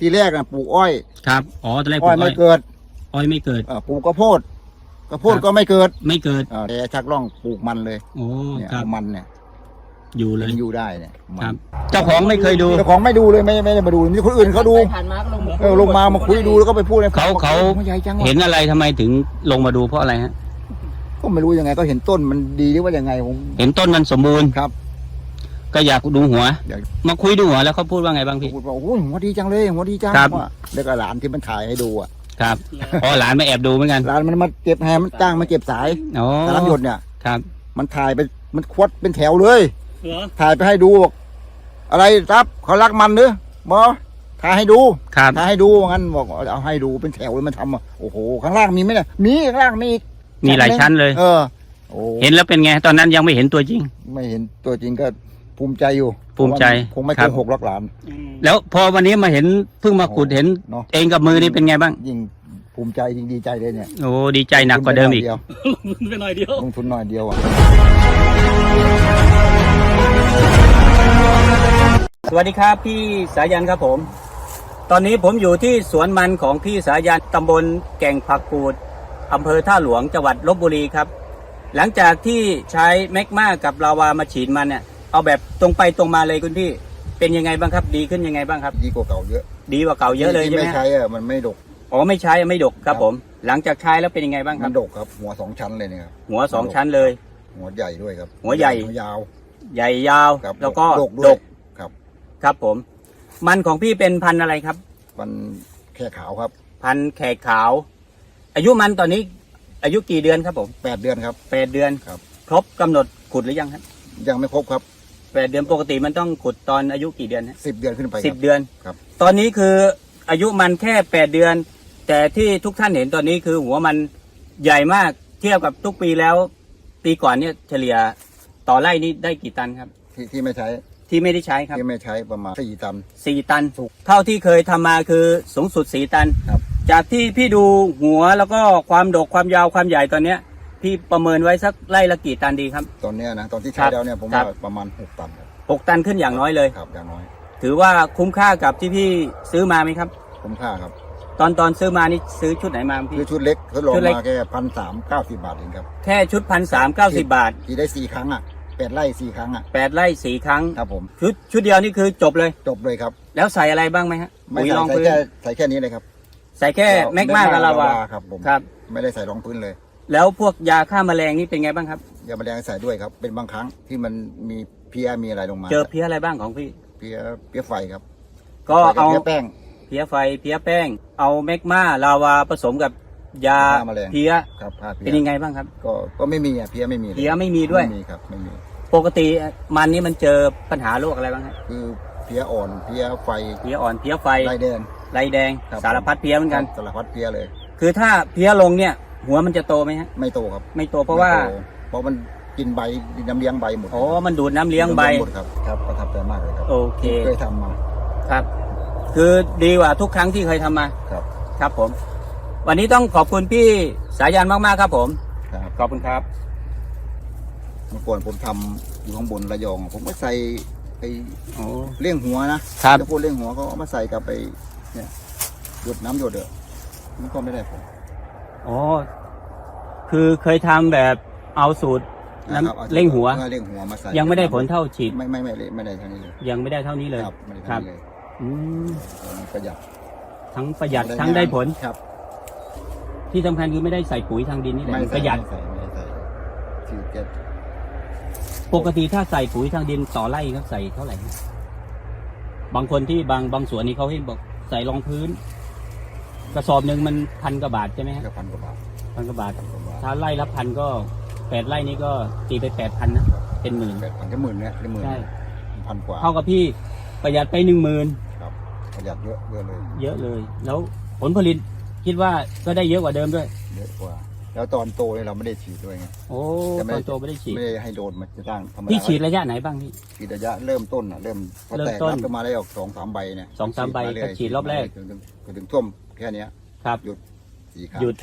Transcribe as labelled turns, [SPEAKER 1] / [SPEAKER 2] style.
[SPEAKER 1] ทีแรกน่ะปลูกอ้อย
[SPEAKER 2] ครับอ๋อตอนแรกป
[SPEAKER 1] อ้
[SPEAKER 2] ลู
[SPEAKER 1] อย
[SPEAKER 2] กอ้
[SPEAKER 1] ไม่
[SPEAKER 2] อย
[SPEAKER 1] เกิด
[SPEAKER 2] อ้อยไม่เกิด
[SPEAKER 1] เอ่อปลูกข้าวโพดข้าวโพด
[SPEAKER 2] ครับ
[SPEAKER 1] ก็ไม่เกิด
[SPEAKER 2] ไม่เกิด
[SPEAKER 1] เอ่อแต่ชักล่องปลูกมันเลย
[SPEAKER 2] โอ้
[SPEAKER 1] เนี่ย
[SPEAKER 2] ครับ
[SPEAKER 1] เอามันเนี่ย
[SPEAKER 2] อยู่เลย
[SPEAKER 1] ยังอยู่ได้เนี่ยมัน
[SPEAKER 2] ครับ เจ้าของไม่เคยดู
[SPEAKER 1] เจ้าของไม่ดูเลยไม่ไม่ได้มาดูมีคนอื่นเขาดู
[SPEAKER 3] ผ่านมาก็ลงมา
[SPEAKER 1] เออลงมามาคุยดูแล้วก็ไปพูดให้ฟัง
[SPEAKER 2] เขาเขา
[SPEAKER 1] ว่ใหญ่จังวะ
[SPEAKER 2] เห็นอะไรทำไมถึงลงมาดูเพราะอะไรฮะ
[SPEAKER 1] ก็ไม่รู้ยังไงก็เห็นต้นมันดีหรือว่ายังไงผม
[SPEAKER 2] เห็นต้นมันสมบูรณ์
[SPEAKER 1] ครับ
[SPEAKER 2] ก็อยากดูหัว
[SPEAKER 1] อยาก
[SPEAKER 2] มาคุยดูหัวแล้วเขาพูดว่าไงบ้างพี่
[SPEAKER 1] พูดว่าโอ้ยหัวดีจังเลยหัวดีจัง
[SPEAKER 2] ครับ
[SPEAKER 1] ว่าแล้วก็หลานที่มันถ่ายให้ดูอะ
[SPEAKER 2] ครับอ๋อหลานมาแอบดูเหมือนกัน
[SPEAKER 1] หลานมันมาเก็บแฮมันจ้างมาเก็บสาย
[SPEAKER 2] อ๋อ
[SPEAKER 1] สารหยดเนี่ย
[SPEAKER 2] ครับ
[SPEAKER 1] มันถ่ายไปมันควัดเป็นแถวเลย
[SPEAKER 3] เหรอ
[SPEAKER 1] ถ่ายไปให้ดูบอกอะไรรับเขารักมันเนอะบอถ่ายให้ดู
[SPEAKER 2] ครับ
[SPEAKER 1] ถ่ายให้ดูว่างั้นบอกเอาให้ดูเป็นแถวเลยมันทำอะโอ้โหข้างล่างมีไหมเนี่ยมีข้างล่างมีอีก
[SPEAKER 2] มีหลายชั้นเลย
[SPEAKER 1] เออโอ้
[SPEAKER 2] เห็นแล้วเป็นไง ตอนนั้นยังไม่เห็นตัวจริง
[SPEAKER 1] ไม่เห็นตัวจริงก็ ภูมิใจอยู่
[SPEAKER 2] ภูมิใจ
[SPEAKER 1] คงไม่
[SPEAKER 2] ครั
[SPEAKER 1] โก
[SPEAKER 2] บ
[SPEAKER 1] หกหรอกหลาน
[SPEAKER 3] อืม
[SPEAKER 2] แล้วพอวันนี้มาเห็นเพิ่งมาขุดเห็น
[SPEAKER 1] เนาะ
[SPEAKER 2] เองกับมือนี่เป็นไงบ้าง
[SPEAKER 1] ยิ่งภูมิใจยิ่งดีใจเลยเนี่ย
[SPEAKER 2] โอ้ดีใจหนักกว่าเดิมอีก
[SPEAKER 3] ไปหน่อยเดียว
[SPEAKER 1] ลงทุนหน่อยเดียวอะ
[SPEAKER 2] สวัสดีครับพี่สายันครับผม ตอนนี้ผมอยู่ที่สวนมันของพี่สายันตำบลแก่งผักกูดอำเภอท่าหลวงจังหวัดลบบุรีครับ หลังจากที่ใช้แมกมากับลาวามาฉีดมันเนี่ย เอาแบบตรงไปตรงมาเลยคุณพี่เป็นยังไงบ้างครับ ดีขึ้นยังไงบ้างครับ
[SPEAKER 1] ดีกว่าเก่าเยอะ
[SPEAKER 2] ดีกว่าเก่าเยอะเลย
[SPEAKER 1] ที่
[SPEAKER 2] ใช่ไหม
[SPEAKER 1] ไม่ใช้อะมันไม่ดก
[SPEAKER 2] อ๋อไม่ใช้ไม่ดกครับ
[SPEAKER 1] ครับ
[SPEAKER 2] ผม หลังจากใช้แล้วเป็นยังไงบ้างค
[SPEAKER 1] มั
[SPEAKER 2] รับ
[SPEAKER 1] นดกครับ หัวสองชั้นเลยเนี่ยครับ
[SPEAKER 2] หัวสองชั้นเลย
[SPEAKER 1] หัวใหญ่ด้วยครับ
[SPEAKER 2] หัวใหญ่
[SPEAKER 1] ยาว
[SPEAKER 2] ใหญ่ยาว
[SPEAKER 1] ครับ
[SPEAKER 2] แล้วก็
[SPEAKER 1] ดก
[SPEAKER 2] ด
[SPEAKER 1] ด้วย
[SPEAKER 2] ก
[SPEAKER 1] ครับ
[SPEAKER 2] ครับผม มันของพี่เป็นพันธุ์อะไรครับ
[SPEAKER 1] มันแค่ขาวครับ
[SPEAKER 2] พันธุ์แขกขาว อายุมันตอนนี้ อายุกี่เดือนครับผม
[SPEAKER 1] แปดเดือนครับ
[SPEAKER 2] แปดเดือน
[SPEAKER 1] ครับ
[SPEAKER 2] ครบกำหนดขุดหรือยังครับ
[SPEAKER 1] ยังไม่ครบครับ
[SPEAKER 2] แปดเดือนปกติมันต้องขุดตอนอายุกี่เดือนฮะ
[SPEAKER 1] สิบเดือนขึ้นไปค
[SPEAKER 2] สิ
[SPEAKER 1] รั
[SPEAKER 2] บบเดือน
[SPEAKER 1] ครับ
[SPEAKER 2] ตอนนี้คืออายุมันแค่แปดเดือน แต่ที่ทุกท่านเห็นตอนนี้คือหัวมันใหญ่มากเทียบกับทุกปีแล้ว ปีก่อนเนี่ยเฉลี่ยต่อไร่นี่ได้กี่ตันครับ
[SPEAKER 1] ที่ที่ไม่ใช้
[SPEAKER 2] ที่ไม่ได้ใช้ครับ
[SPEAKER 1] ที่ไม่ใช้ประมาณสี่ตัน
[SPEAKER 2] สี่ตัน
[SPEAKER 1] ถูก
[SPEAKER 2] เท่าที่เคยทำมาคือสูงสุดสี่ตัน
[SPEAKER 1] ครับ
[SPEAKER 2] จากที่พี่ดูหัวแล้วก็ความดกความยาวความใหญ่ตอนเนี้ย พี่ประเมินไว้สักไร่ละกี่ตันดีครับ
[SPEAKER 1] ตอนเนี้ยนะตอนที่
[SPEAKER 2] ครั
[SPEAKER 1] ใช้
[SPEAKER 2] บ
[SPEAKER 1] แล้วเนี่ยผม
[SPEAKER 2] ครั
[SPEAKER 1] ว่า
[SPEAKER 2] บ
[SPEAKER 1] ประมาณหกตันครับ
[SPEAKER 2] หกตันขึ้นอย่างน้อยเลย
[SPEAKER 1] ครับอย่างน้อย
[SPEAKER 2] ถือว่าคุ้มค่ากับที่พี่ซื้อมาไหมครับ
[SPEAKER 1] คุ้มค่าครับ
[SPEAKER 2] ตอนตอนซื้อมานี่ซื้อชุดไหนมาพี่
[SPEAKER 1] คือชุดเล็กทดลอง
[SPEAKER 2] ชุดเล็ก
[SPEAKER 1] มาแค่พันสามเก้าสิบบาทเองครับ
[SPEAKER 2] แค่ชุดพันสามเก้าสิบบาท
[SPEAKER 1] ที่ได้สี่ครั้งอะแปดไร่สี่ครั้งอะ
[SPEAKER 2] แปดไร่สี่ครั้ง
[SPEAKER 1] ครับผม
[SPEAKER 2] ชุดชุดเดียวนี่คือจบเลย
[SPEAKER 1] จบเลยครับ
[SPEAKER 2] แล้วใส่อะไรบ้างไหมฮะ
[SPEAKER 1] ไม่
[SPEAKER 2] ปุ๋ย
[SPEAKER 1] ใส่
[SPEAKER 2] รอง
[SPEAKER 1] ใส่
[SPEAKER 2] พื้น
[SPEAKER 1] แค่ใส่แค่นี้เลยครับ
[SPEAKER 2] ใส่แค่แมกมากับลาวา
[SPEAKER 1] ครับผม
[SPEAKER 2] ครับ
[SPEAKER 1] ไม่ได้ใส่รองพื้นเลย
[SPEAKER 2] แล้วพวกยาฆ่าแมลงนี่เป็นไงบ้างครับ
[SPEAKER 1] ยาแมลงใส่ด้วยครับ เป็นบางครั้งที่มันมีเพี้ยมีอะไรลงมา
[SPEAKER 2] เจอเพี้ยอะไรบ้างของพี่
[SPEAKER 1] เพี้ยเพี้ยไฟครับ
[SPEAKER 2] ก็
[SPEAKER 1] ใส่บ
[SPEAKER 2] เอา
[SPEAKER 1] เพี้ยแป้ง
[SPEAKER 2] เพี้ยไฟเพี้ยแป้ง เอาแมกมาลาวาผสมกับยา
[SPEAKER 1] ฆ่าแมลง
[SPEAKER 2] เพี้ย
[SPEAKER 1] ครับผ้า
[SPEAKER 2] เป็
[SPEAKER 1] เพี้
[SPEAKER 2] นยังไงบ้างครับ
[SPEAKER 1] ก็ก็ไม่มีอะเพี้ยไม่มีล
[SPEAKER 2] เพี้ยไม่มีด้วย
[SPEAKER 1] ไม่มีครับไม่มี
[SPEAKER 2] ปกติมันนี่มันเจอปัญหาโรคอะไรบ้างครับ
[SPEAKER 1] คือเพี้ยอ่อนเพี้ยไฟ
[SPEAKER 2] เพี้ยอ่อนเพี้ยไฟ
[SPEAKER 1] ลายแดง
[SPEAKER 2] ไรแดง
[SPEAKER 1] ครับ
[SPEAKER 2] สารพัดเพี้ยเหมือนกัน
[SPEAKER 1] สารพัดเพี้ยเลย
[SPEAKER 2] คือถ้าเพี้ยลงเนี่ย หัวมันจะโตไหมฮะ
[SPEAKER 1] ไม่โตครับ
[SPEAKER 2] ไม่โตเพราะว่า
[SPEAKER 1] ไม่โตเพราะมันกินใบกินน้ำเลี้ยงใบหมด
[SPEAKER 2] อ๋อมันดูดน้ำเลี้ยงใบ
[SPEAKER 1] หมดครับครับประทับใจมากเลยครับ
[SPEAKER 2] โอเค
[SPEAKER 1] เคยทำมา
[SPEAKER 2] ครับ คือดีกว่าทุกครั้งที่เคยทำมา
[SPEAKER 1] ครับ
[SPEAKER 2] ครับผม วันนี้ต้องขอบคุณพี่สายันมากๆครับผม
[SPEAKER 1] ครับ
[SPEAKER 2] ขอบคุณครับ
[SPEAKER 1] เมื่อก่อนผมทำอยู่ข้างบนระยอง ผมก็ใส่ไอ้เลี้ยงหัวนะครับจะพูดเลี้ยงหัวเขาเอามาใส่กับไปเนี่ยหยดน้ำหยดเด้อมันก็ไม่ได้ผล
[SPEAKER 2] อ๋อ คือเคยทำแบบเอาสูตร
[SPEAKER 1] นะครับอา
[SPEAKER 2] น้ำเร่งหัว
[SPEAKER 1] ออเร่งหัวมาใส่
[SPEAKER 2] ยังไม่ได้ผลเท่าฉีด
[SPEAKER 1] ไม่ไม่ไม่ไม่ไม่ได้เท่านี้เลย
[SPEAKER 2] ยังไม่ได้เท่านี้เลย
[SPEAKER 1] ครับไม่ได้
[SPEAKER 2] ครั
[SPEAKER 1] เท่า
[SPEAKER 2] บ
[SPEAKER 1] นี้เลย
[SPEAKER 2] อืม
[SPEAKER 1] มันประหยัด
[SPEAKER 2] ทั้งประหยัดทั้งได้ผล
[SPEAKER 1] ครับ
[SPEAKER 2] ที่สำคัญคือไม่ได้ใส่ปุ๋ยทางดินนี่แหละ
[SPEAKER 1] ไม่
[SPEAKER 2] มันป
[SPEAKER 1] ใส่
[SPEAKER 2] ระหยัด
[SPEAKER 1] ไม่ใส่ไม่ได้ใส่คือจะ
[SPEAKER 2] ปกติถ้าใส่ปุ๋ยทางดินต่อไร่เขาใส่เท่าไหร่ฮะบางคนที่บางบางสวนนี่เขาให้บอกใส่รองพื้น กระสอบหนึ่งมันพันกว่าบาทใช่ไหมฮะ
[SPEAKER 1] จะพันกว่าบาท
[SPEAKER 2] พันกว่าบาท
[SPEAKER 1] พันกว่าบาท
[SPEAKER 2] ถ้าไร่ละพันก็แปดไร่นี้ก็ตีไปแปดพันนะ เป็นหมื่น
[SPEAKER 1] แปดพันจะหมื่นเนี่ยจะหมื่น
[SPEAKER 2] ใช่
[SPEAKER 1] พันกว่า
[SPEAKER 2] เท่ากับพี่ประหยัดไปหนึ่งหมื่น
[SPEAKER 1] ครับประหยัดเยอะเยอะเลย
[SPEAKER 2] เยอะเลย แล้วผลผลิตคิดว่าก็ได้เยอะกว่าเดิมด้วย
[SPEAKER 1] เยอะกว่า แล้วตอนโตเนี่ยเราไม่ได้ฉีดด้วยไง
[SPEAKER 2] โอ้
[SPEAKER 1] แต่ไม่
[SPEAKER 2] ต
[SPEAKER 1] ได้
[SPEAKER 2] อนโตไม่ได้ฉีด
[SPEAKER 1] ไม่ได้ให้โดนมันจะตั้งธรรมดา
[SPEAKER 2] พี่ฉีดระยะไหนบ้างพี่
[SPEAKER 1] ฉีดระยะเริ่มต้นอะเริ่มพอ
[SPEAKER 2] เริ่ม
[SPEAKER 1] แตก
[SPEAKER 2] ต้น
[SPEAKER 1] รับก็มาได้ออกสองสามใบเนี่ย
[SPEAKER 2] สองสามใบ
[SPEAKER 1] เรื่ย
[SPEAKER 2] ก็ฉีดรอบแรก
[SPEAKER 1] จนถึงจนถึงท่วม แค่เนี้ย
[SPEAKER 2] ครับ
[SPEAKER 1] หยุดสี่ครั้ง
[SPEAKER 2] หยุด